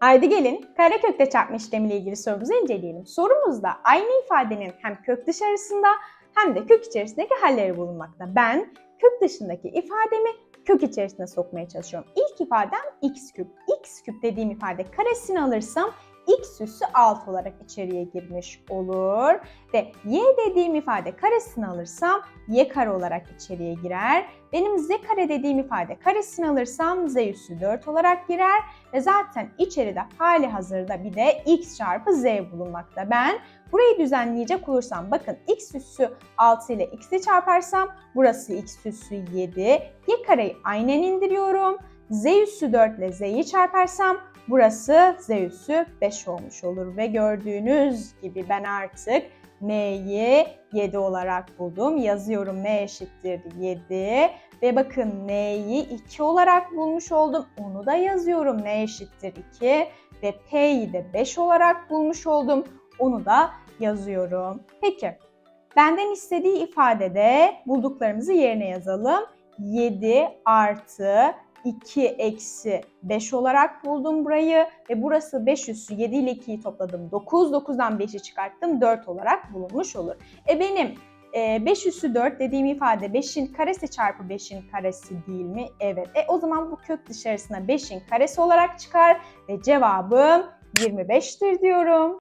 Haydi gelin karekökte çarpma işlemiyle ilgili sorumuzu inceleyelim. Sorumuzda aynı ifadenin hem kök dışarısında hem de kök içerisindeki halleri bulunmakta. Ben kök dışındaki ifademi kök içerisine sokmaya çalışıyorum. İlk ifadem x küp. x küp dediğim ifade karesini alırsam x üssü 6 olarak içeriye girmiş olur. Ve y dediğim ifade karesini alırsam y kare olarak içeriye girer. Benim z kare dediğim ifade karesini alırsam z üssü 4 olarak girer. Ve zaten içeride hali hazırda bir de x çarpı z bulunmakta. Ben burayı düzenleyecek olursam bakın x üssü 6 ile x'i çarparsam burası x üssü 7. Y kareyi aynen indiriyorum. Z üssü 4 ile z'yi çarparsam burası z üssü 5 olmuş olur. Ve gördüğünüz gibi ben artık n'yi 7 olarak buldum. Yazıyorum n eşittir 7. Ve bakın n'yi 2 olarak bulmuş oldum. Onu da yazıyorum n eşittir 2. Ve p'yi de 5 olarak bulmuş oldum. Onu da yazıyorum. Peki benden istediği ifadede bulduklarımızı yerine yazalım. 7 artı 2 eksi 5 olarak buldum burayı ve burası 5 üssü 7 ile 2'yi topladım 9, 9'dan 5'i çıkarttım 4 olarak bulunmuş olur. E benim e, 5 üssü 4 dediğim ifade 5'in karesi çarpı 5'in karesi değil mi? Evet. E o zaman bu kök dışarısına 5'in karesi olarak çıkar ve cevabım 25'tir diyorum.